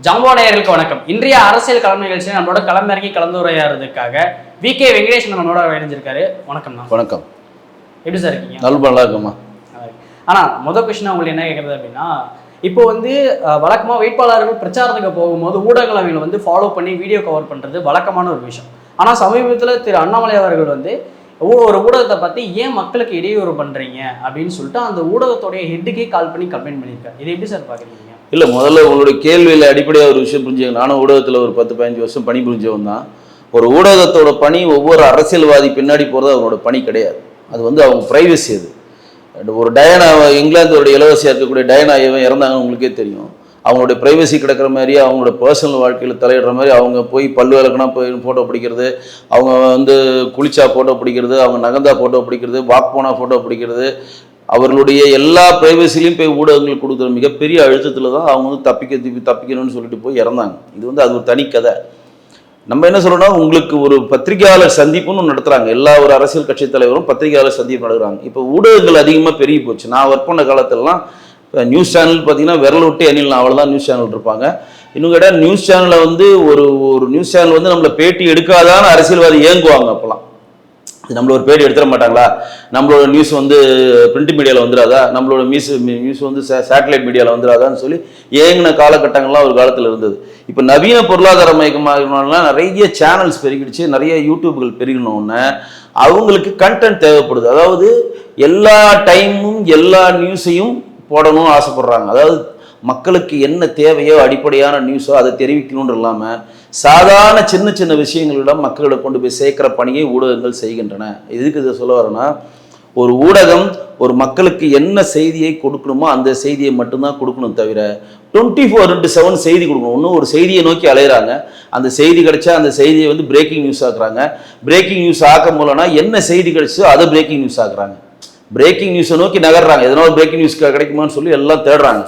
Jumbo நேயர்களுக்கு வணக்கம். இன்றைய அரசியல் களம் நிகழ்ச்சியில் நம்மளோட களமிறங்கி கலந்துரையாடுறதுக்காக வி கே வெங்கடேஷன் நம்மளோட இணைஞ்சிருக்காரு. வணக்கம்ண்ணா வணக்கம். எப்படி சார் இருக்கீங்க? நல்ல இருக்குமா ஆனா முத கொஸ்டின் உங்களுக்கு என்ன கேட்குறது அப்படின்னா இப்போ வந்து அஹ், வழக்கமா வேட்பாளர்கள் பிரச்சாரத்துக்கு போகும்போது ஊடகங்கள் அவங்களை வந்து ஃபாலோ பண்ணி வீடியோ கவர் பண்றது வழக்கமான ஒரு விஷயம். ஆனா சமீபத்துல திரு அண்ணாமலை அவர்கள் வந்து ஒரு ஊடகத்தை பத்தி ஏன் மக்களுக்கு இடையூறு பண்றீங்க? அப்படின்னு சொல்லிட்டு அந்த ஊடகத்தோடைய ஹெட்டுக்கே கால் பண்ணி கம்ப்ளைண்ட் பண்ணியிருக்காரு. இதை எப்படி சார் பாக்குறீங்க? இல்லை முதல்ல உங்களுடைய கேள்வியில் அடிப்படையாக ஒரு விஷயம் புரிஞ்சுங்க நானும் ஊடகத்தில் ஒரு பத்து பதினஞ்சு வருஷம் பணி புரிஞ்சவன் தான். ஒரு ஊடகத்தோட பணி ஒவ்வொரு அரசியல்வாதி பின்னாடி போகிறது அவங்களோட பணி கிடையாது. அது வந்து அவங்க ப்ரைவசி அது. ஒரு டயனா இங்கிலாந்தோட இளவரசியாக இருக்கக்கூடிய டயனா இவன் இறந்தாங்கன்னு உங்களுக்கே தெரியும். அவங்களுடைய ப்ரைவசி கிடக்கிற மாதிரி அவங்களோட பர்சனல் வாழ்க்கையில் தலையிடுற மாதிரி அவங்க போய் பல்லு விளக்குனா போய் ஃபோட்டோ பிடிக்கிறது அவங்க வந்து குளிச்சா ஃபோட்டோ பிடிக்கிறது அவங்க நகந்தா ஃபோட்டோ பிடிக்கிறது வாக் போனால் ஃபோட்டோ பிடிக்கிறது அவர்களுடைய எல்லா ப்ரைவசிலையும் போய் ஊடகங்கள் கொடுக்குற மிகப்பெரிய அழுத்தத்தில் தான் அவங்க வந்து தப்பிக்க தப்பி தப்பிக்கணும்னு சொல்லிட்டு போய் இறந்தாங்க. இது வந்து அது ஒரு தனி கதை. நம்ம என்ன சொல்றோம்னா உங்களுக்கு ஒரு பத்திரிகையாளர் சந்திப்புன்னு ஒன்று நடத்துறாங்க. எல்லா ஒரு அரசியல் கட்சி தலைவரும் பத்திரிகையாளர் சந்திப்பு நடக்கிறாங்க இப்போ ஊடகங்கள் அதிகமாக பெருகி போச்சு. நான் ஒர்க் பண்ண காலத்திலலாம் இப்போ நியூஸ் சேனல் பார்த்தீங்கன்னா விரல் விட்டு எண்ணில் அவ்வளோதான் நியூஸ் சேனல் இருப்பாங்க. இன்னும் கேட்டால் நியூஸ் சேனலில் வந்து ஒரு ஒரு நியூஸ் சேனல் வந்து நம்மளை பேட்டி எடுக்காதான்னு அரசியல்வாதி ஏங்குவாங்க அப்போலாம். நம்மள ஒரு பேடி எடுத்துட மாட்டாங்களா? நம்மளோட நியூஸ் வந்து பிரிண்ட் மீடியாவில் வந்துடாதா நம்மளோட நியூஸ் நியூஸ் வந்து சேட்டலைட் மீடியாவில் வந்துடாதான்னு சொல்லி ஏங்கின காலகட்டங்கள்லாம் ஒரு காலத்தில் இருந்தது. இப்போ நவீன பொருளாதார மயக்கமாக நிறைய சேனல்ஸ் பெருகிடுச்சு நிறைய யூடியூப்கள் பெருகினோடனே அவங்களுக்கு கண்டென்ட் தேவைப்படுது. அதாவது எல்லா டைமும் எல்லா நியூஸையும் போடணும்னு ஆசைப்படுறாங்க. அதாவது மக்களுக்கு என்ன தேவையோ அடிப்படையான நியூஸோ அதை தெரிவிக்கணும்னு இல்லாமல் சாதாரண சின்ன சின்ன விஷயங்களிடம் மக்களை கொண்டு போய் சேர்க்குற பணியை ஊடகங்கள் செய்கின்றன. எதுக்கு இதை சொல்ல வரேன்னா ஒரு ஊடகம் ஒரு மக்களுக்கு என்ன செய்தியை கொடுக்கணுமோ அந்த செய்தியை மட்டும்தான் கொடுக்கணும் தவிர டுவெண்ட்டி ஃபோர் இன்ட்டு செவன் செய்தி கொடுக்கணும். ஒன்றும் ஒரு செய்தியை நோக்கி அலையிறாங்க. அந்த செய்தி கிடைச்சா அந்த செய்தியை வந்து பிரேக்கிங் நியூஸ் ஆக்குறாங்க. பிரேக்கிங் நியூஸ் ஆக்க மூலம்னா என்ன செய்தி கிடைச்சோ அதை பிரேக்கிங் நியூஸ் ஆக்குறாங்க. பிரேக்கிங் நியூஸை நோக்கி நகர்றாங்க. எதனா ஒரு பிரேக்கிங் நியூஸ் கிடைக்குமான்னு சொல்லி எல்லாம் தேடுறாங்க.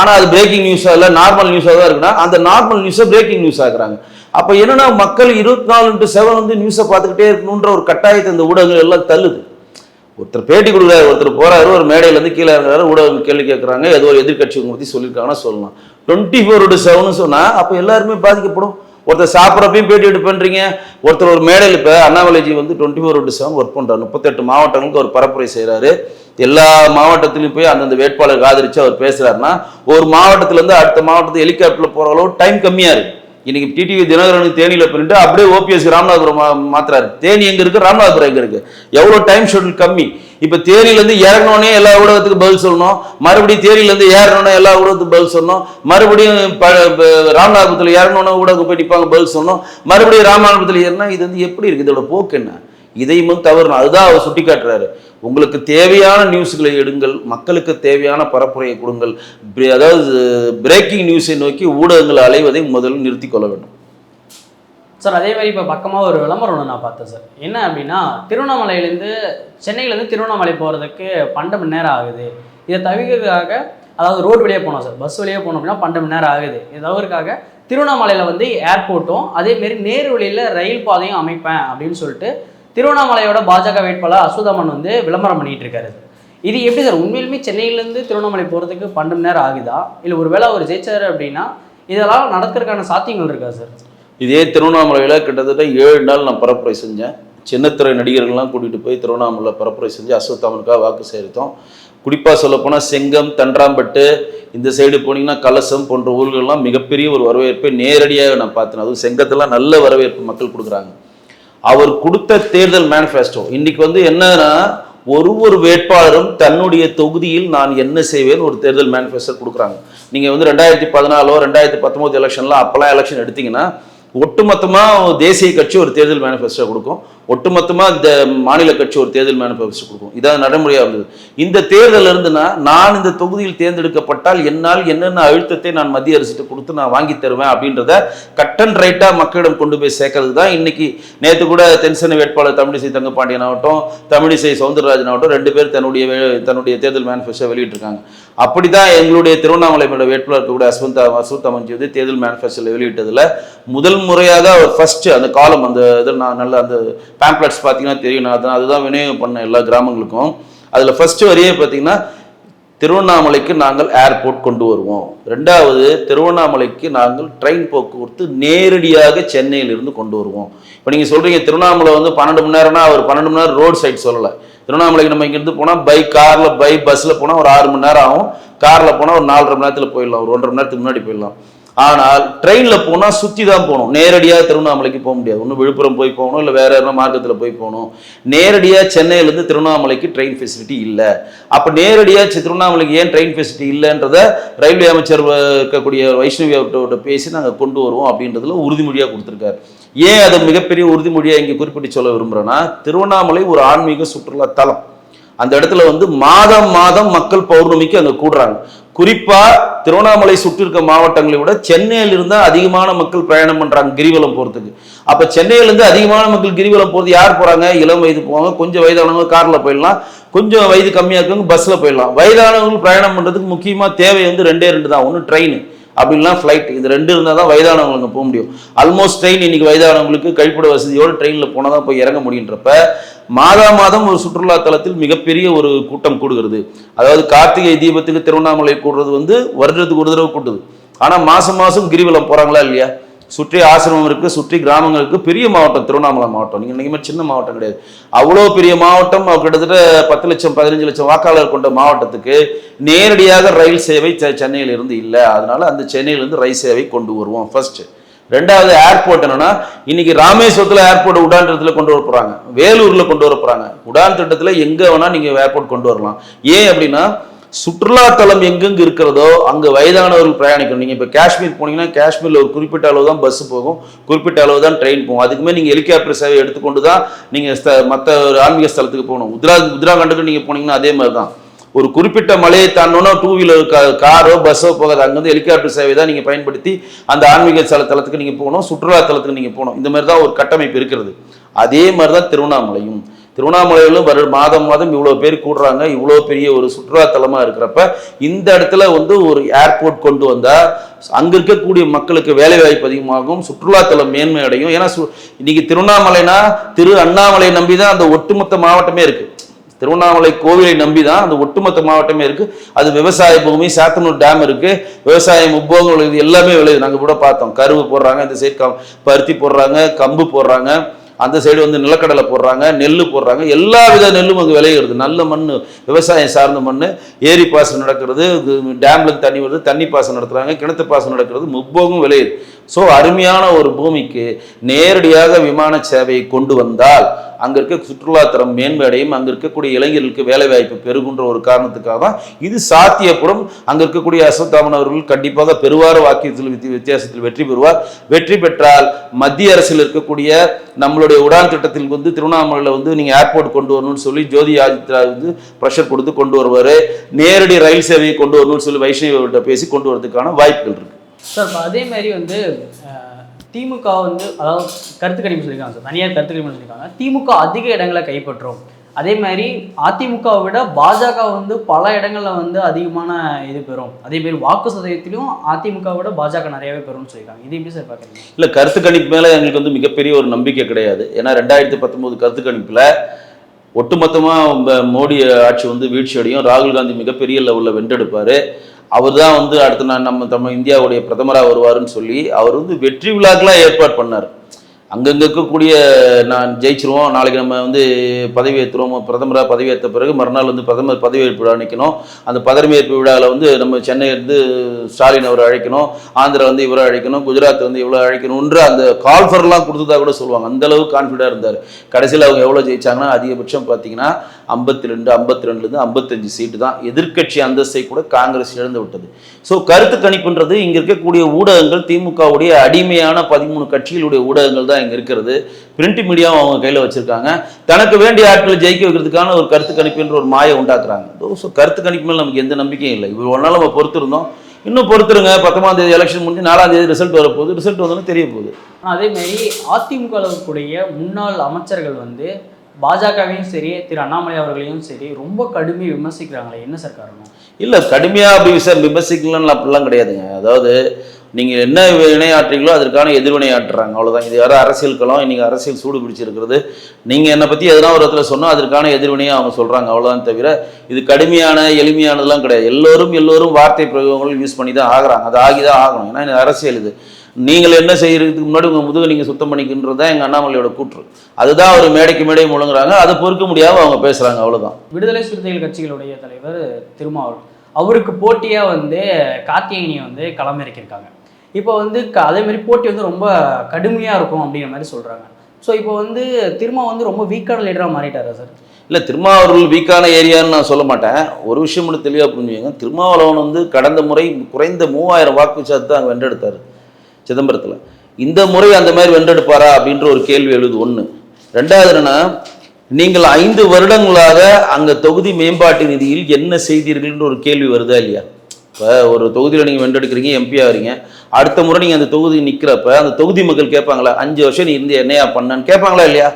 ஆனால் அது பிரேக்கிங் நியூஸாக இல்லை நார்மல் நியூஸாக தான் இருக்குன்னா அந்த நார்மல் நியூஸை பிரேக்கிங் நியூஸ் ஆக்குறாங்க. அப்போ என்னன்னா மக்கள் இருபத்தி நாலு இன்ட்டு செவன் வந்து நியூஸை பார்த்துக்கிட்டே இருக்கணுன்ற ஒரு கட்டாயத்தை இந்த ஊடகங்கள் எல்லாம் தள்ளுது. ஒருத்தர் பேட்டி கொடுக்குறாரு ஒருத்தர் போறாரு ஒரு மேடையிலேருந்து கீழே இறங்குறாரு ஊடகம் கேள்வி கேட்குறாங்க ஏதோ ஒரு எதிர்கட்சி பற்றி சொல்லியிருக்காங்கன்னா சொல்லலாம். டுவெண்ட்டி ஃபோர் டு செவன் சொன்னால் அப்போ எல்லாருமே பாதிக்கப்படும். ஒருத்தர் சாப்பிட்றப்பையும் பேட்டி எடுப்பு பண்றீங்க. ஒருத்தர் ஒரு மேடையில் இப்போ அண்ணாமலைஜி வந்து twenty four into seven work பண்ணுறாரு முப்பத்தெட்டு மாவட்டங்களுக்கு ஒரு பரப்புரை செய்கிறாரு எல்லா மாவட்டத்திலையும் போய் அந்தந்த வேட்பாளருக்கு ஆதரிச்சு அவர் பேசுறாருன்னா ஒரு மாவட்டத்துலேருந்து அடுத்த மாவட்டத்துக்கு ஹெலிகாப்டரில் போகிற அளவு டைம் கம்மியாக இருக்கு. இன்னைக்கு டிடிவி தினகரனுக்கு தேனியில் பண்ணிட்டு அப்படியே ஓபிஎஸ் ராமநாதபுரம் மாத்துறாரு. தேனி எங்க இருக்கு? ராமநாதபுரம் எங்க இருக்கு? எவ்வளவு டைம் ஷெட்யூல் கம்மி. இப்ப தேனியிலேருந்து இறங்கினோடனே எல்லா ஊடகத்துக்கு பதில் சொல்லணும். மறுபடியும் தேனியிலேருந்து ஏறணும்னா எல்லா ஊடகத்துக்கு பதில் சொல்லணும். மறுபடியும் ப- ராமநாதபுரத்தில் இறங்கணும்னா ஊடகம் போய் நிற்பாங்க பதில் சொல்லணும். மறுபடியும் ராமநாதபுரத்தில் ஏறினா இது வந்து எப்படி இருக்கு? இதோட போக்கு என்ன? இதையும் தவறணும் அதுதான் அவர் சுட்டி காட்டுறாரு உங்களுக்கு தேவையான நியூஸ்களை எடுங்கள் மக்களுக்கு தேவையான பரப்புரையை கொடுங்கள். அதாவது பிரேக்கிங் நியூஸை நோக்கி ஊடகங்கள் அலைவதை முதலில் நிறுத்தி கொள்ள வேண்டும். சார் அதே மாதிரி இப்போ பக்கமாக ஒரு விளம்பரம் ஒன்று நான் பார்த்தேன் சார். என்ன அப்படின்னா திருவண்ணாமலையிலேருந்து சென்னையிலேருந்து திருவண்ணாமலை போகிறதுக்கு பன்னெண்டு மணி நேரம் ஆகுது. இதை தவிர்க்கிறதுக்காக அதாவது ரோடு வழியாக போனோம் சார். பஸ் வழியாக போனோம் அப்படின்னா பன்னெண்டு மணி நேரம் ஆகுது. இதை தவிர்க்காக திருவண்ணாமலையில் வந்து ஏர்போர்ட்டும் அதேமாரி நேர் வழியில் ரயில் பாதையும் அமைப்பேன் அப்படின்னு சொல்லிட்டு திருவண்ணாமலையோட பாஜக வேட்பாளர் அசுதமன் வந்து விளம்பரம் பண்ணிட்டு இருக்காரு. இது எப்படி சார்? உண்மையிலுமே சென்னையிலேருந்து திருவண்ணாமலை போகிறதுக்கு பன்னெண்டு மணி நேரம் ஆகுதா? இல்லை ஒருவேளை அவர் ஜெயிச்சார் அப்படின்னா இதெல்லாம் நடக்கிறதுக்கான சாத்தியங்கள் இருக்கா சார்? இதே திருவண்ணாமலையில் கிட்டத்தட்ட ஏழு நாள் நான் பரப்புரை செஞ்சேன். சின்னத்திரை நடிகர்கள்லாம் கூட்டிகிட்டு போய் திருவண்ணாமலை பரப்புரை செஞ்சு அஸ்வத்தாமனுக்காக வாக்கு சேர்த்தோம் குறிப்பாக சொல்லப்போனால் செங்கம் தன்றாம்பட்டு இந்த சைடு போனீங்கன்னா கலசம் போன்ற ஊர்கள்லாம் மிகப்பெரிய ஒரு வரவேற்பை நேரடியாக நான் பார்த்தேன். அதுவும் செங்கத்தெல்லாம் நல்ல வரவேற்பு மக்கள் கொடுக்குறாங்க. அவர் கொடுத்த தேர்தல் மேனிஃபெஸ்டோ இன்னைக்கு வந்து என்னன்னா ஒரு ஒரு வேட்பாளரும் தன்னுடைய தொகுதியில் நான் என்ன செய்வேன் ஒரு தேர்தல் மேனிஃபெஸ்டோ கொடுக்குறாங்க. நீங்க வந்து ரெண்டாயிரத்தி பதினாலோ ரெண்டாயிரத்தி பத்தொன்பது எலெக்ஷன்லாம் அப்பெல்லாம் எலெக்ஷன் எடுத்தீங்கன்னா ஒட்டுமொத்தமாக தேசிய கட்சி ஒரு தேர்தல் மேனிஃபெஸ்டோ கொடுக்கும். ஒட்டுமொத்தமாக இந்த மாநில கட்சி ஒரு தேர்தல் மேனிஃபெஸ்டோ கொடுக்கும். இதான் நடைமுறையாக இருந்தது. இந்த தேர்தல் இருந்துன்னா நான் இந்த தொகுதியில் தேர்ந்தெடுக்கப்பட்டால் என்னால் என்னென்ன அழுத்தத்தை நான் மத்திய அரசுக்கு கொடுத்து நான் வாங்கி தருவேன் அப்படின்றத கட் அண்ட் ரைட்டாக மக்களிடம் கொண்டு போய் சேர்க்கறது தான் இன்னைக்கு. நேற்று கூட தென்சென்னை வேட்பாளர் தமிழிசை தங்கப்பாண்டியன் ஆகட்டும் தமிழிசை சவுந்தரராஜன் ஆகட்டும் ரெண்டு பேர் தன்னுடைய வே- தன்னுடைய தேர்தல் மேனிஃபெஸ்டோ வெளியிட்டிருக்காங்க. அப்படிதான் எங்களுடைய திருவண்ணாமலை வேட்பாளர் கூட அஸ்வந்தா அஸ்வந்தா மஞ்சி வந்து தேர்தல் மேனிஃபெஸ்டோவில் வெளியிட்டதில். முதல் முறையாக அவர் ஃபர்ஸ்ட் அந்த காலம் அந்த இது நான் நல்ல அந்த பேம்ப்ளெட்ஸ் பார்த்தீங்கன்னா தெரியும். நான் அதான் அதுதான் விநியோகம் பண்ண எல்லா கிராமங்களுக்கும். அதில் ஃபர்ஸ்ட் வரையே பார்த்தீங்கன்னா திருவண்ணாமலைக்கு நாங்கள் ஏர்போர்ட் கொண்டு வருவோம். ரெண்டாவது திருவண்ணாமலைக்கு நாங்கள் ட்ரெயின் போக்குவரத்து நேரடியாக சென்னையிலிருந்து கொண்டு வருவோம். இப்போ நீங்கள் சொல்கிறீங்க திருவண்ணாமலை வந்து பன்னெண்டு மணி நேரம்னா அவர் பன்னெண்டு மணி நேரம் ரோட் சைடு சொல்லலை. திருவண்ணாமலைக்கு நம்ம இங்கேருந்து போனால் பை காரில் பை பஸ்ஸில் போனால் ஒரு ஆறு மணி நேரம் ஆகும். காரில் போனால் ஒரு நாலரை மணி நேரத்தில் போயிடலாம். ஒரு ஒன்றரை மணி நேரத்துக்கு முன்னாடி போயிடலாம். ஆனால் ட்ரெயினில் போனால் சுற்றி தான் போகணும். நேரடியாக திருவண்ணாமலைக்கு போக முடியாது. ஒன்று விழுப்புரம் போய் போகணும் இல்லை வேற எதனா மார்க்கத்தில் போய் போகணும். நேரடியாக சென்னையிலேருந்து திருவண்ணாமலைக்கு ட்ரெயின் ஃபெசிலிட்டி இல்லை. அப்போ நேரடியாக திருவண்ணாமலைக்கு ஏன் ட்ரெயின் ஃபெசிலிட்டி இல்லைன்றத ரயில்வே அமைச்சர் இருக்கக்கூடிய வைஷ்ணவி அவர்கிட்ட பேசி நாங்கள் கொண்டு வருவோம் அப்படின்றதுல உறுதிமொழியாக கொடுத்துருக்காரு. ஏன் அதை மிகப்பெரிய உறுதிமொழியாக இங்கே குறிப்பிட்டு சொல்ல விரும்புகிறேன்னா திருவண்ணாமலை ஒரு ஆன்மீக சுற்றுலா தலம். அந்த இடத்துல வந்து மாதம் மாதம் மக்கள் பௌர்ணமிக்கு அங்கே கூடுறாங்க. குறிப்பா திருவண்ணாமலை சுற்றி இருக்க மாவட்டங்களை விட சென்னையிலிருந்து அதிகமான மக்கள் பிரயாணம் பண்றாங்க கிரிவலம் போறதுக்கு. அப்ப சென்னையில இருந்து அதிகமான மக்கள் கிரிவலம் போறது யார் போறாங்க? இளம் வயது போவாங்க கொஞ்சம் வயதானவங்க கார்ல போயிடலாம் கொஞ்சம் வயது கம்மியா இருக்கவங்க பஸ்ல போயிடலாம். வயதானவங்க பிரயாணம் பண்றதுக்கு முக்கியமா தேவை வந்து ரெண்டே ரெண்டு தான். ஒன்று ட்ரெயின் அப்படின்லாம் ஃப்ளைட் இது ரெண்டு இருந்தால் தான் வயதானவங்களுக்கு போக முடியும். ஆல்மோஸ்ட் ட்ரெயின் இன்னைக்கு வயதானவங்களுக்கு கழிப்பிட வசதியோடு ட்ரெயினில் போனால் தான் போய் இறங்க முடியுன்றப்ப மாதா மாதம் ஒரு சுற்றுலா தலத்தில் மிகப்பெரிய ஒரு கூட்டம் கூடுகிறது. அதாவது கார்த்திகை தீபத்துக்கு திருவண்ணாமலை கூடுறது வந்து வருடத்துக்கு ஒரு தடவை கூட்டுது. ஆனால் மாதம் மாதம் கிரிவலம் போகிறாங்களா இல்லையா? சுற்றி ஆசிரமம் இருக்கு சுற்றி கிராமங்களுக்கு பெரிய மாவட்டம் திருவண்ணாமலை மாவட்டம். நீங்க இன்னைக்கு சின்ன மாவட்டம் கிடையாது. அவ்வளோ பெரிய மாவட்டம் கிட்டத்தட்ட பத்து லட்சம் பதினஞ்சு லட்சம் வாக்காளர் கொண்ட மாவட்டத்துக்கு நேரடியாக ரயில் சேவை செ- சென்னையில இருந்து இல்லை. அதனால அந்த சென்னையிலிருந்து ரயில் சேவை கொண்டு வருவோம் ஃபர்ஸ்ட் ரெண்டாவது ஏர்போர்ட் என்னன்னா இன்னைக்கு ராமேஸ்வரத்தில் ஏர்போர்ட் உடான் திட்டத்தில் கொண்டு வர போறாங்க. வேலூர்ல கொண்டு வர போகிறாங்க உடான் திட்டத்தில் எங்க வேணா நீங்க ஏர்போர்ட் கொண்டு வரலாம். ஏன் அப்படின்னா சுற்றுலாத்தலம் எங்கெங்க இருக்கிறதோ அங்க வயதானவர்கள் பிரயாணிக்கணும். நீங்க இப்ப காஷ்மீர் போனீங்கன்னா காஷ்மீர்ல ஒரு குறிப்பிட்ட அளவு தான் பஸ் போகும். குறிப்பிட்ட அளவு தான் ட்ரெயின் போகும். அதுக்குமே நீங்க ஹெலிகாப்டர் சேவை எடுத்துக்கொண்டு தான் நீங்க மற்ற ஒரு ஆன்மீக ஸ்தலத்துக்கு போகணும். உத்ரா உத்ராகண்டுக்கு நீங்க போனீங்கன்னா அதே மாதிரி தான் ஒரு குறிப்பிட்ட மலையை தாண்டோன்னா டூ வீலர் காரோ பஸ்ஸோ போகாது. அங்கேருந்து ஹெலிகாப்டர் சேவை தான் நீங்கள் பயன்படுத்தி அந்த ஆன்மீக ஸ்தல தலத்துக்கு நீங்கள் போகணும். சுற்றுலா தலத்துக்கு நீங்கள் போகணும். இந்த மாதிரி தான் ஒரு கட்டமைப்பு இருக்கிறது. அதே மாதிரி தான் திருவண்ணாமலையும். திருவண்ணாமலையிலும் வரு மாதம் மாதம் இவ்வளோ பேர் கூடுறாங்க இவ்வளோ பெரிய ஒரு சுற்றுலாத்தலமாக இருக்கிறப்ப இந்த இடத்துல வந்து ஒரு ஏர்போர்ட் கொண்டு வந்தால் அங்கே இருக்கக்கூடிய மக்களுக்கு வேலை வாய்ப்பு அதிகமாகும் சுற்றுலாத்தலம் மேன்மை அடையும். ஏன்னா சு- இன்னைக்கு திருவண்ணாமலைனா திரு அண்ணாமலை நம்பி தான் அந்த ஒட்டுமொத்த மாவட்டமே இருக்குது திருவண்ணாமலை கோவிலை நம்பி தான் அந்த ஒட்டுமொத்த மாவட்டமே இருக்கு. அது விவசாய பூமி சாத்தனூர் டேம் இருக்கு. விவசாயம் உபோகங்கள் இது எல்லாமே விளையுது. நாங்கள் கூட பார்த்தோம். கருவு போடுறாங்க இந்த சைடு பருத்தி போடுறாங்க கம்பு போடுறாங்க. அந்த சைடு வந்து நிலக்கடலை போடுறாங்க நெல் போடுறாங்க. எல்லா வித நெல்லும் அங்கே விளையிறது. நல்ல மண் விவசாயம் சார்ந்த மண் ஏரி பாசனம் நடக்கிறது டேம்ல தண்ணி வருது தண்ணி பாசனம் நடத்துறாங்க கிணத்து பாசனம் நடக்கிறது முப்போகம் விளையுது. ஸோ அருமையான ஒரு பூமிக்கு நேரடியாக விமான சேவையை கொண்டு வந்தால் அங்கே இருக்க சுற்றுலாத்தரம் மேன்மை அங்கே இருக்கக்கூடிய இளைஞர்களுக்கு வேலை வாய்ப்பு பெருகுன்ற ஒரு காரணத்துக்காக தான் இது சாத்தியப்படும் அங்கே இருக்கக்கூடிய அசோத்தாமன் அவர்கள் கண்டிப்பாக பெருவார வாக்கியத்தில் வித்தியாசத்தில் வெற்றி பெறுவார். வெற்றி பெற்றால் மத்திய அரசில் இருக்கக்கூடிய நம்மளுடைய உடான் திட்டத்தில் வந்து திருவண்ணாமலையில் வந்து நீங்கள் ஏர்போர்ட் கொண்டு வரணும்னு சொல்லி ஜோதி ஆதித்யா வந்து ப்ரெஷர் கொடுத்து கொண்டு வருவார். நேரடி ரயில் சேவையை கொண்டு வரணும்னு சொல்லி வைஷ்ணவியர்கிட்ட பேசி கொண்டு வரதுக்கான வாய்ப்புகள் இருக்கு. சார் அதே மாதிரி வந்து திமுக வந்து அதாவது கருத்து கணிப்பு சொல்லியிருக்காங்க சார் தனியார் கருத்து கணிப்பு சொல்லியிருக்காங்க. திமுக அதிக இடங்களை கைப்பற்றும். அதே மாதிரி அதிமுகவை விட பாஜக வந்து பல இடங்களில் வந்து அதிகமான இது பெறும். அதே மாதிரி வாக்கு சதவீதத்திலும் அதிமுகவை விட பாஜக நிறையவே பெறும்னு சொல்லியிருக்காங்க. இது எப்படி சார் பார்க்குறீங்க? இல்லை கருத்து கணிப்பு மேலே எங்களுக்கு வந்து மிகப்பெரிய ஒரு நம்பிக்கை கிடையாது. ஏன்னா ரெண்டாயிரத்தி பத்தொம்போது கருத்து கணிப்பில் ஒட்டுமொத்தமாக மோடி ஆட்சி வந்து வீழ்ச்சி அடையும் ராகுல் காந்தி மிகப்பெரிய லெவலில் வென்றெடுப்பார். அவர் தான் வந்து அடுத்து நான் நம்ம நம்ம இந்தியாவுடைய பிரதமராக வருவாருன்னு சொல்லி அவர் வந்து வெற்றி விழாக்கெலாம் ஏற்பாடு பண்ணார். அங்கங்கே இருக்கக்கூடிய நான் ஜெயிச்சிருவோம். நாளைக்கு நம்ம வந்து பதவி ஏற்றுருவோம் பிரதமராக பதவி ஏற்ற பிறகு மறுநாள் வந்து பிரதமர் பதவியேற்பு விழா நிற்கணும் அந்த பதவியேற்பு விழாவில் வந்து நம்ம சென்னையிலேருந்து ஸ்டாலின் அவரை அழைக்கணும் ஆந்திரா வந்து இவரை அழைக்கணும் குஜராத் வந்து இவ்வளோ அழைக்கணுன்ற அந்த கால்ஃபர்லாம் கொடுத்ததா கூட சொல்லுவாங்க. அந்தளவு கான்ஃபிடாக இருந்தார். கடைசியில் அவங்க எவ்வளோ ஜெயிச்சாங்கன்னா அதிகபட்சம் பார்த்தீங்கன்னா ஐம்பத்தி ரெண்டு ஐம்பத்தி ரெண்டுலேருந்து ஐம்பத்தஞ்சு சீட்டு தான். எதிர்க்கட்சி அந்தஸ்தை கூட காங்கிரஸ் இழந்து விட்டது. ஸோ கருத்து கணிப்புன்றது இங்கே இருக்கக்கூடிய ஊடகங்கள் திமுகவுடைய அடிமையான பதிமூணு கட்சிகளுடைய ஊடகங்கள் தான் இங்கே இருக்கிறது. பிரிண்ட் மீடியாவும் அவங்க கையில் வச்சுருக்காங்க. தனக்கு வேண்டிய ஆட்களை ஜெயிக்க வைக்கிறதுக்கான ஒரு கருத்து கணிப்புன்ற ஒரு மாயை உண்டாக்குறாங்க. ஸோ கருத்து கணிப்பு மேலே நமக்கு எந்த நம்பிக்கையும் இல்லை. இவ்வளோ நாள் நம்ம பொறுத்திருந்தோம். இன்னும் பொறுத்துருங்க. பத்தொம்பதாம் தேதி எலெக்ஷன் முடிஞ்சு நாலாம் தேதி ரிசல்ட் வரப்போகுது. ரிசல்ட் வந்தோன்னு தெரிய போகுது. அதேமாரி அதே மாதிரி அதிமுக இருக்கக்கூடிய முன்னாள் அமைச்சர்கள் வந்து பாஜகவையும் சரி திரு அண்ணாமலை அவர்களையும் சரி ரொம்ப கடுமையாக விமர்சிக்கிறாங்களே என்ன சார் காரணம்? இல்லை கடுமையாக அப்படி விசார விமர்சிக்கலன்னு அப்படிலாம் கிடையாதுங்க. அதாவது நீங்கள் என்ன வினையாற்றீங்களோ அதற்கான எதிர்வினையாற்றுறாங்க அவ்வளோதான் இது யாரும் அரசியல் களம் இன்னைக்கு அரசியல் சூடு பிடிச்சிருக்கிறது. நீங்கள் என்னை பற்றி எதனா ஒரு இடத்துல சொன்னால் அதற்கான எதிர்வினையை அவங்க சொல்கிறாங்க அவ்வளோதான் தவிர இது கடுமையான எளிமையானதெல்லாம் கிடையாது. எல்லோரும் எல்லோரும் வார்த்தை பிரயோகங்கள் யூஸ் பண்ணி தான் ஆகுறாங்க. அது ஆகி தான் ஆகணும். ஏன்னா இது அரசியல் இது. நீங்கள் என்ன செய்யறதுக்கு முன்னாடி உங்கள் முதுகை நீங்கள் சுத்தம் பண்ணிக்கின்றது தான் எங்கள் அண்ணாமலையோட கூற்று. அதுதான் அவர் மேடைக்கு மேடை முழங்குறாங்க. அதை பொறுக்க முடியாமல் அவங்க பேசுகிறாங்க அவ்வளவுதான். விடுதலை சிறுத்தைகள் கட்சிகளுடைய தலைவர் திருமாவளவன் அவருக்கு போட்டியாக வந்து கார்த்திகேயனை வந்து களமிறக்கியிருக்காங்க. இப்போ வந்து க- அதே மாதிரி போட்டி வந்து ரொம்ப கடுமையாக இருக்கும் அப்படிங்கிற மாதிரி சொல்கிறாங்க ஸோ இப்போ வந்து திருமா வந்து ரொம்ப வீக்கான லீடராக மாறிட்டாரா சார்? இல்லை திருமாவளவன் வீக்கான ஏரியான்னு நான் சொல்ல மாட்டேன். ஒரு விஷயம் மட்டும் தெளிவாக புரிஞ்சுங்க திருமாவளவன் வந்து கடந்த முறை குறைந்த மூவாயிரம் வாக்கு வித்தியாசத்தை தான் வென்றெடுத்தார். சிதம்பரத்தில். இந்த முறை அந்த மாதிரி வென்றெடுப்பாரா அப்படின்ற ஒரு கேள்வி எழுது ஒன்று ரெண்டாவது என்னன்னா நீங்கள் ஐந்து வருடங்களாக அங்கே தொகுதி மேம்பாட்டு நிதியில் என்ன செய்தீர்கள்ன்ற ஒரு கேள்வி வருதா இல்லையா? இப்போ ஒரு தொகுதியில் நீங்கள் வென்றெடுக்கிறீங்க எம்பி ஆகிறீங்க அடுத்த முறை நீங்கள் அந்த தொகுதி நிற்கிறப்ப அந்த தொகுதி மக்கள் கேட்பாங்களா அஞ்சு வருஷம் நீ இருந்து என்னையா பண்ணான்னு கேட்பாங்களா இல்லையா?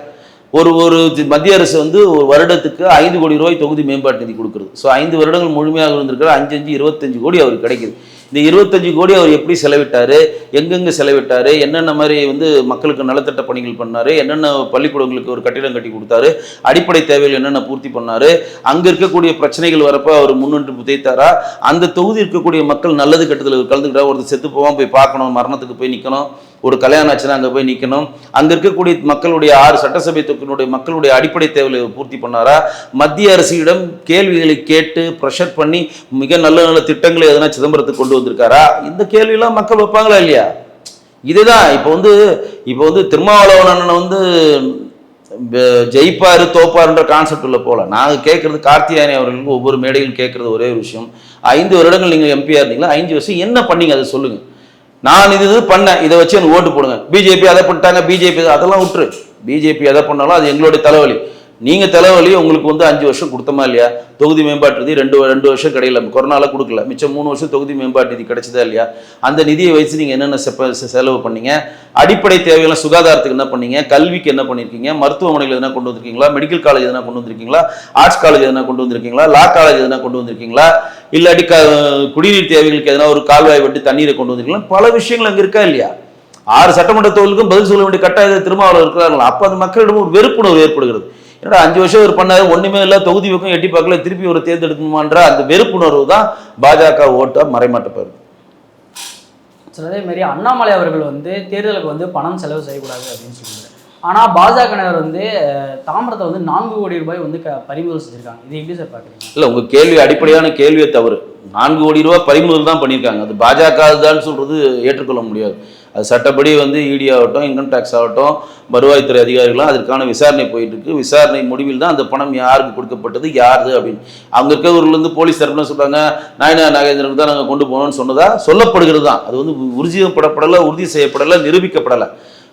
ஒரு ஒரு மத்திய அரசு வந்து ஒரு வருடத்துக்கு ஐந்து கோடி ரூபாய் தொகுதி மேம்பாட்டு நிதி கொடுக்குறது. ஸோ ஐந்து வருடங்கள் முழுமையாக இருந்திருக்கிற அஞ்சு அஞ்சு இருபத்தஞ்சு கோடி அவருக்கு கிடைக்குது. இந்த இருபத்தஞ்சு கோடி அவர் எப்படி செலவிட்டார்? எங்கெங்கே செலவிட்டார்? என்னென்ன மாதிரி வந்து மக்களுக்கு நலத்திட்ட பணிகள் பண்ணார்? என்னென்ன பள்ளிக்கூடங்களுக்கு ஒரு கட்டிடம் கட்டி கொடுத்தாரு? அடிப்படை தேவைகள் என்னென்ன பூர்த்தி பண்ணாரு? அங்கே இருக்கக்கூடிய பிரச்சனைகள் வரப்போ அவர் முன்னின்று புதைத்தாரா? அந்த தொகுதி இருக்கக்கூடிய மக்கள் நல்லது கெட்டதில் கலந்துக்கிட்டா ஒருத்தர் செத்து போவான் போய் பார்க்கணும் மரணத்துக்கு போய் நிற்கணும் ஒரு கல்யாணம் ஆச்சுன்னா அங்கே போய் நிற்கணும் அங்கே இருக்கக்கூடிய மக்களுடைய ஆறு சட்டசபை தொகுதியினுடைய மக்களுடைய அடிப்படை தேவைகளை பூர்த்தி பண்ணாரா? மத்திய அரசிடம் கேள்விகளை கேட்டு ப்ரெஷர் பண்ணி மிக நல்ல நல்ல திட்டங்களை எதனா சிதம்பரத்துக்கு கொண்டு வந்திருக்காரா? இந்த கேள்வியெல்லாம் மக்கள் வைப்பாங்களா இல்லையா? இதுதான். இப்போ வந்து இப்போ வந்து திருமாவளவன் அண்ணனை வந்து ஜெயிப்பாரு தோப்பாருன்ற கான்செப்ட் உள்ள போல. நாங்கள் கேட்கறது கார்த்தியாயனி அவர்களுக்கு ஒவ்வொரு மேடையிலும் கேட்கறது ஒரே ஒரு விஷயம். ஐந்து வருடங்கள் நீங்கள் எம்பியா இருந்தீங்களா? ஐந்து வருஷம் என்ன பண்ணீங்க? அதை சொல்லுங்கள் நான் இது இது பண்ணேன் இதை வச்சு எனக்கு ஓட்டு போடுங்க. பிஜேபி அதை பண்ணிட்டாங்க பிஜேபி அதெல்லாம் விட்டுரு. பிஜேபி எதை பண்ணாலும் அது எங்களுடைய தலைவலி. நீங்க தலைவலி உங்களுக்கு வந்து அஞ்சு வருஷம் கொடுத்தமா இல்லையா? தொகுதி மேம்பாட்டு ரெண்டு ரெண்டு வருஷம் கிடையில கொரோனால கொடுக்கல. மிச்சம் மூணு வருஷம் தொகுதி மேம்பாட்டு நிதி கிடைச்சதா இல்லையா? அந்த நிதியை வச்சு நீங்க என்னென்ன செப்ப- செலவு பண்ணீங்க? அடிப்படை தேவைகள்லாம் சுகாதாரத்துக்கு என்ன பண்ணீங்க? கல்விக்கு என்ன பண்ணிருக்கீங்க? மருத்துவமனைகள் எதனா கொண்டு வந்திருக்கீங்களா? மெடிக்கல் காலேஜ் எதனா கொண்டு வந்திருக்கீங்களா? ஆர்ட்ஸ் காலேஜ் எதனா கொண்டு வந்திருக்கீங்களா? லா காலேஜ் எதனா கொண்டு வந்திருக்கீங்களா? இல்லாட்டி க குடிநீர் தேவைகளுக்கு எதனா ஒரு கால்வாய் வெட்டி தண்ணீரை கொண்டு வந்திருக்கீங்களா? பல விஷயங்கள் அங்க இருக்கா இல்லையா? ஆறு சட்டமன்ற தொகுதிக்கும் பதில் சொல்ல வேண்டிய கட்டாயத்தை திருமாவளவர் இருக்கிறாங்களா அப்ப அந்த மக்களிடம் ஒரு வெறுப்புணர்வு ஏற்படுகிறது. என்னடா அஞ்சு வருஷம் ஒரு பண்ணாரு ஒண்ணுமே இல்லை தொகுதி பக்கம் எட்டி பார்க்கல திருப்பி ஒரு தேர்ந்தெடுக்கணுமான்ற அந்த வெறுப்புணர்வு தான் பாஜக ஓட்டா மறைமாட்டப்பாரு சார் அதே மாதிரி அண்ணாமலை அவர்கள் வந்து தேர்தலுக்கு வந்து பணம் செலவு செய்யக்கூடாது அப்படின்னு சொல்லுவாங்க ஆனால் பாஜகவினர் வந்து அஹ், தாம்பரத்தை வந்து நான்கு கோடி ரூபாய் வந்து க பறிமுதல் செஞ்சிருக்காங்க. இது எப்படி சார் பார்க்குறீங்க இல்ல உங்க கேள்வி அடிப்படையான கேள்வியே தவறு. நான்கு கோடி ரூபாய் பறிமுதல் தான் பண்ணியிருக்காங்க. அது பாஜக தான் சொல்றது ஏற்றுக்கொள்ள முடியாது. அது சட்டப்படி வந்து இடி ஆகட்டும் இன்கம் டேக்ஸ் ஆகட்டும் வருவாய்த்துறை அதிகாரிகளும் அதற்கான விசாரணை போயிட்டு இருக்கு விசாரணை முடிவில் தான் அந்த பணம் யாருக்கு கொடுக்கப்பட்டது யாரு அப்படின்னு. அங்க இருக்கிறவர்கள் போலீஸ் தரப்புல சொல்றாங்க நாயனா நாகேந்திரனுக்கு தான் நாங்கள் கொண்டு போகணும்னு சொன்னதா சொல்லப்படுகிறது தான். அது வந்து உறுதிப்படப்படலை உறுதி செய்யப்படலை நிரூபிக்கப்படலை.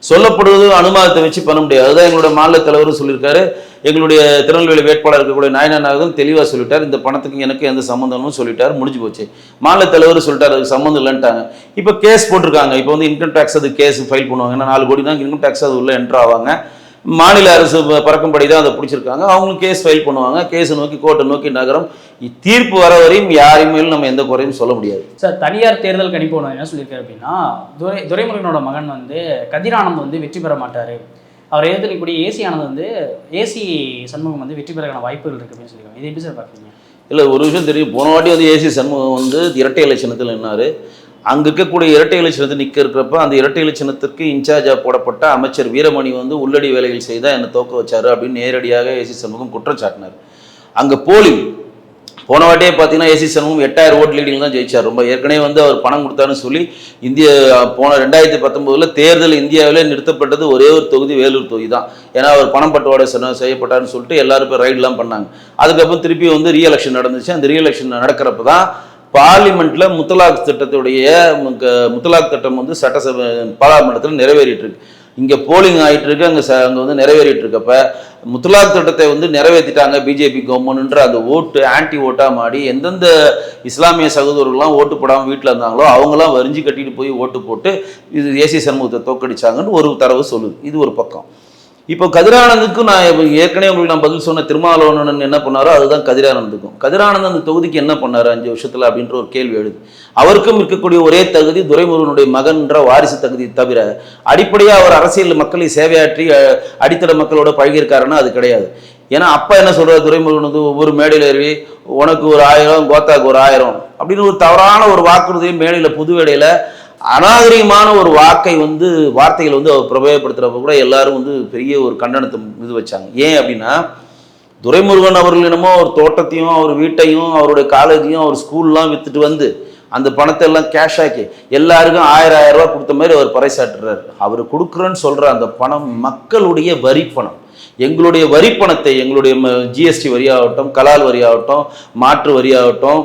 சொல்லப்படுவது அனுமானத்தை வச்சு பண்ண முடியாது. அதுதான் எங்களுடைய மாநில தலைவரும் சொல்லியிருக்காரு. எங்களுடைய திருநெல்வேலி வேட்பாளர் இருக்கக்கூடிய நாயனா தெளிவாக சொல்லிட்டார். இந்த பணத்துக்கு எனக்கு எந்த சம்மந்தமும் சொல்லிட்டார். முடிஞ்சு போச்சு. மாநில தலைவர் சொல்லிட்டார். அதுக்கு சம்மந்தம் இல்லைன்ட்டாங்க. இப்போ கேஸ் போட்டிருக்காங்க. இப்போ வந்து இன்கம் டேக்ஸ் அது கேஸ் ஃபைல் பண்ணுவாங்க. ஏன்னா நாலு கோடி தான் இன்கம் டேக்ஸ் அது உள்ள என்ட்ரு ஆவாங்க. மாநில அரசு பறக்கும்படி தான் அதை பிடிச்சிருக்காங்க. அவங்களும் கேஸ் ஃபைல் பண்ணுவாங்க. கேஸ் நோக்கி கோர்ட்டை நோக்கி நகரம். தீர்ப்பு வர வரையும் யாரையுமே நம்ம எந்த குறையும் சொல்ல முடியாது. சார் தனியார் தேர்தல் கணிப்பு என்ன சொல்லியிருக்காரு அப்படின்னா துரை துரைமுருகனோட மகன் வந்து கதிரானந்த் வந்து வெற்றி பெற மாட்டார். அவர் எதிர்க்கக்கூடிய ஏசி ஆனந்த் வந்து ஏசி சண்முகம் வந்து வெற்றி பெறக்கான வாய்ப்புகள் இருக்கு அப்படின்னு சொல்லியிருக்காங்க. இது எப்படி சார் பார்க்குறீங்க? இல்லை ஒரு விஷயம் தெரியும். போன வாட்டி வந்து ஏசி சண்முகம் வந்து இரட்டை இலட்சணத்தில் நின்னாரு. அங்கே இருக்கக்கூடிய இரட்டை இலட்சணத்தை நிற்க இருக்கிறப்ப அந்த இரட்டை இலட்சணத்திற்கு இன்சார்ஜாக போடப்பட்ட அமைச்சர் வீரமணி வந்து உள்ளடி வேலைகள் செய்தால் என்னை தோக்க வச்சாரு அப்படின்னு நேரடியாக ஏசி சண்முகம் குற்றம் சாட்டினார். அங்கே போலிங். போன வாட்டியே பார்த்தீங்கன்னா ஏசி சண்முகம் எட்டாயிரம் ஓட்டு லீடிங் தான் ஜெயிச்சார். ரொம்ப ஏற்கனவே வந்து அவர் பணம் கொடுத்தாருன்னு சொல்லி இந்திய போன ரெண்டாயிரத்தி பத்தொம்போதில் தேர்தல் இந்தியாவிலே நிறுத்தப்பட்டது ஒரே ஒரு தொகுதி வேலூர் தொகுதி தான். ஏன்னா அவர் பணம் பட்டுவாடை சென- செய்யப்பட்டாருன்னு சொல்லிட்டு எல்லாரும் போய் ரைடெலாம் பண்ணாங்க. அதுக்கப்புறம் திருப்பி வந்து ரீஎலெக்ஷன் நடந்துச்சு. அந்த ரீஎலெக்ஷன் நடக்கிறப்ப தான் பார்லிமெண்ட்ல முத்தலாக் திட்டத்துடைய முத்தலாக் திட்டம் வந்து சட்டசபை பாராளுமன்றத்தில் நிறைவேறிட்டு இருக்கு இங்க போலிங் ஆயிட்டு இருக்கு அங்க ச- அங்க வந்து நிறைவேறிட்டு இருக்கப்ப முத்தலாக் திட்டத்தை வந்து நிறைவேற்றிட்டாங்க பிஜேபி கவர்மெண்ட்ன்ற அந்த ஓட்டு ஆன்டி ஓட்டா மாடி எந்தெந்த இஸ்லாமிய சகோதரர்கள்லாம் ஓட்டு போடாமல் வீட்டில் இருந்தாங்களோ அவங்களாம் வரிஞ்சு கட்டிட்டு போய் ஓட்டு போட்டு இது ஏசி சண்முகத்தை தோக்கடிச்சாங்கன்னு ஒரு தரவு சொல்லுது. இது ஒரு பக்கம். இப்போ கதிரானந்துக்கும் நான் ஏற்கனவே உங்களுக்கு நான் பதில் சொன்ன திருமாவளவனன் என்ன பண்ணாரோ அதுதான் கதிரானந்துக்கும். கதிரானந்த் அந்த தொகுதிக்கு என்ன பண்ணாரு? அஞ்சு வருஷத்தில் அப்படின்ற ஒரு கேள்வி எழுது. அவருக்கும் இருக்கக்கூடிய ஒரே தகுதி துரைமுருகனுடைய மகன்ற வாரிசு தகுதி தவிர அடிப்படையாக அவர் அரசியல் மக்களை சேவையாற்றி அடித்தள மக்களோட பழகியிருக்காருன்னா அது கிடையாது. ஏன்னா அப்பா என்ன சொல்கிறார் துரைமுருகன் வந்து ஒவ்வொரு மேடையில் ஏறி உனக்கு ஒரு ஆயிரம் கோத்தாக்கு ஒரு ஆயிரம் அப்படின்னு ஒரு தவறான ஒரு வாக்குறுதியை மேடையில் புதுவேடையில் அநாகரிகமான ஒரு வாக்கை வந்து வார்த்தைகள் வந்து அவர் பிரபயப்படுத்துகிறப்ப கூட எல்லாரும் வந்து பெரிய ஒரு கண்டனத்தை இது வச்சாங்க. ஏன் அப்படின்னா துரைமுருகன் அவர்கள் என்னமோ அவர் தோட்டத்தையும் அவர் வீட்டையும் அவருடைய காலேஜையும் அவர் ஸ்கூல்லாம் வித்துட்டு வந்து அந்த பணத்தை எல்லாம் கேஷ் ஆக்கி எல்லாருக்கும் ஆயிரம் ஆயிரம் ரூபா கொடுத்த மாதிரி அவர் பறைசாற்றுறாரு. அவர் கொடுக்குறேன்னு சொல்ற அந்த பணம் மக்களுடைய வரி பணம். எங்களுடைய வரி பணத்தை எங்களுடைய ஜிஎஸ்டி வரியாகட்டும் கலால் வரியாகட்டும் மாற்று வரியாகட்டும்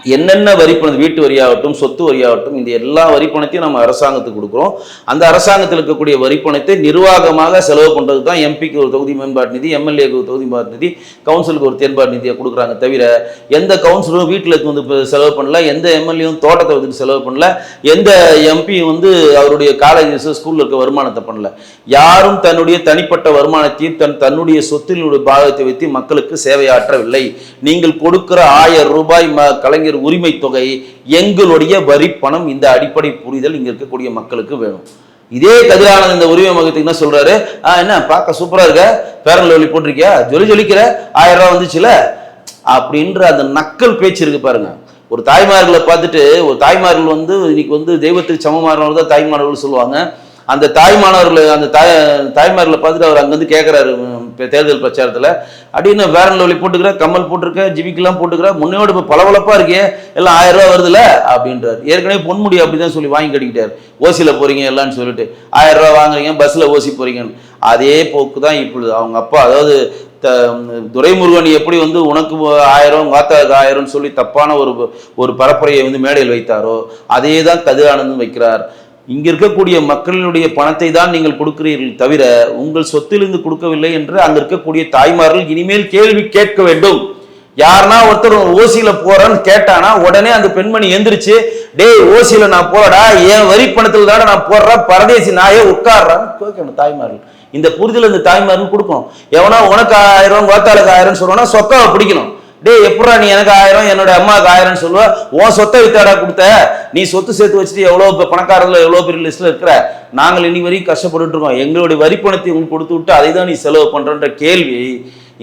என்னென்ன வரி பணம் வீட்டு வரியாகட்டும் சொத்து வரியாகட்டும் இந்த எல்லா வரி பணத்தையும் நம்ம அரசாங்கத்துக்கு கொடுக்குறோம். அந்த அரசாங்கத்தில் இருக்கக்கூடிய வரி பணத்தை நிர்வாகமாக செலவு பண்ணுறது தான் எம்பிக்கு ஒரு தொகுதி மேம்பாட்டு நிதி எம்எல்ஏக்கு ஒரு தொகுதி மேம்பாட்டு நிதி கவுன்சிலுக்கு ஒரு தேர்பாட்டு நிதியை கொடுக்குறாங்க தவிர எந்த கவுன்சிலரும் வீட்டில் வந்து செலவு பண்ணல எந்த எம்எல்ஏவும் தோட்டத்தை வந்து செலவு பண்ணல எந்த எம்பி வந்து அவருடைய காலேஜஸ் ஸ்கூலில் இருக்க வருமானத்தை பண்ணல. யாரும் தன்னுடைய தனிப்பட்ட வருமானத்தையும் தன் தன்னுடைய சொத்தினுடைய பாகத்தை வைத்து மக்களுக்கு சேவையாற்றவில்லை. நீங்கள் கொடுக்குற ஆயிரம் ரூபாய் ம கலைஞர் உரிமை தொகை எங்களுடைய வரி பணம் இந்த அடிப்படை புரிதல் இங்க இருக்கக்கூடிய மக்களுக்கு வேணும். இதே கதிரானந்த் இந்த உரிமை மகத்துக்கு என்ன சொல்றாரு? ஆஹ் என்ன பார்க்க சூப்பரா இருக்க? பேரல் ஒலி போட்டிருக்கியா? ஜொலி ஜொலிக்கிற? ஆயிரம் ரூபாய் வந்துச்சுல? அப்படின்ற அந்த நக்கல் பேச்சு இருக்கு பாருங்க. ஒரு தாய்மார்களை பார்த்துட்டு ஒரு தாய்மார்கள் வந்து இன்னைக்கு வந்து தெய்வத்துக்கு சமமானவர் தான் தாய்மார்கள் சொல்லுவாங்க. அந்த தாய்மானவர்களை அந்த தாய் தாய்மார்களை பார்த்துட்டு அவர் அங்கேருந்து கேட்குறாரு தேர்தல் பிரச்சாரத்தில். அப்படின்னு வேரன் ஒலி போட்டுக்கிற கம்மல் போட்டிருக்க ஜிவிக்கெல்லாம் போட்டுக்கிற முன்னையோடு இப்போ பளபளப்பாக இருக்கே எல்லாம் ஆயிரம் ரூபா வருதுல்ல? அப்படின்றார். ஏற்கனவே பொன்முடி அப்படி தான் சொல்லி வாங்கி கட்டிக்கிட்டார். ஓசியில் போகிறீங்க எல்லாம்னு சொல்லிட்டு. ஆயிரம் ரூபா வாங்குறீங்க பஸ்ஸில் ஓசி போகிறீங்கன்னு அதே போக்கு தான் இப்பொழுது. அவங்க அப்பா அதாவது த துரைமுருகன் எப்படி வந்து உனக்கு ஆயிரம் வாத்தாக்கு ஆயிரம்னு சொல்லி தப்பான ஒரு ஒரு பரப்புரையை வந்து மேடையில் வைத்தாரோ அதே தான் கதிரானந்தும் வைக்கிறார். இங்க இருக்கக்கூடிய மக்களினுடைய பணத்தை தான் நீங்கள் கொடுக்கிறீர்கள் தவிர உங்கள் சொத்திலிருந்து கொடுக்கவில்லை என்று அங்க இருக்கக்கூடிய தாய்மார்கள் இனிமேல் கேள்வி கேட்க வேண்டும். யாருன்னா ஒருத்தர் ஓசியில போறேன்னு கேட்டானா உடனே அந்த பெண்மணி எந்திரிச்சு டேய் ஓசியில நான் போறடா என் வரி பணத்துல தானே நான் போடுறேன் பரதேசி நாயே உட்கார்றான்னு கேட்கணும் தாய்மார்கள். இந்த புரிதல் இந்த தாய்மார்கள் கொடுக்கணும். எவனா உனக்கு ஆயிரம் கோத்தாளுக்கு ஆயிரம் சொல்லுவானா சொக்காவை பிடிக்கணும். டேய் எப்படா நீ எனக்கு ஆயிரம் என்னோட அம்மாவுக்கு ஆயிரம்னு சொல்லுவ? உன் சொத்தை வித்தாடா கொடுத்த? நீ சொத்து சேர்த்து வச்சுட்டு எவ்வளோ இப்போ பணக்காரர்கள் எவ்வளோ பெரிய லிஸ்ட்ல இருக்கிற? நாங்கள் இனி வரைக்கும் கஷ்டப்பட்டுட்டு இருக்கோம். எங்களுடைய வரிப்பணத்தை உங்களுக்கு கொடுத்து விட்டு அதை தான் நீ செலவு பண்றன்ற கேள்வி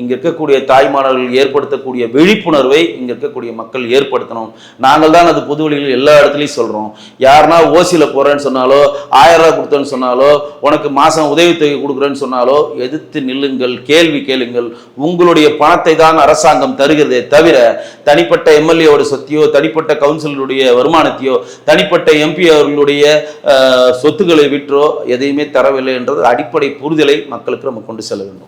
இங்க இருக்கக்கூடிய தாய்மார்கள் ஏற்படுத்தக்கூடிய விழிப்புணர்வை இங்க இருக்கக்கூடிய மக்கள் ஏற்படுத்தணும். நாங்கள் தான் அது புதுவெளியில் வழியில் எல்லா இடத்துலையும் சொல்றோம். யாருன்னா ஓசியில போறேன்னு சொன்னாலோ ஆயிரம் ரூபாய் கொடுத்தேன்னு சொன்னாலோ உனக்கு மாசம் உதவித்தொகை கொடுக்குறேன்னு சொன்னாலோ எதிர்த்து நில்லுங்கள் கேள்வி கேளுங்கள். உங்களுடைய பணத்தை தான் அரசாங்கம் தருகிறதே தவிர தனிப்பட்ட எம்எல்ஏவோட சொத்தையோ தனிப்பட்ட கவுன்சிலருடைய வருமானத்தையோ தனிப்பட்ட எம்பி அவர்களுடைய சொத்துக்களை விட்டு விற்றோ எதையுமே தரவில்லை என்றது அடிப்படை புரிதலை மக்களுக்கு நம்ம கொண்டு செல்ல வேண்டும்.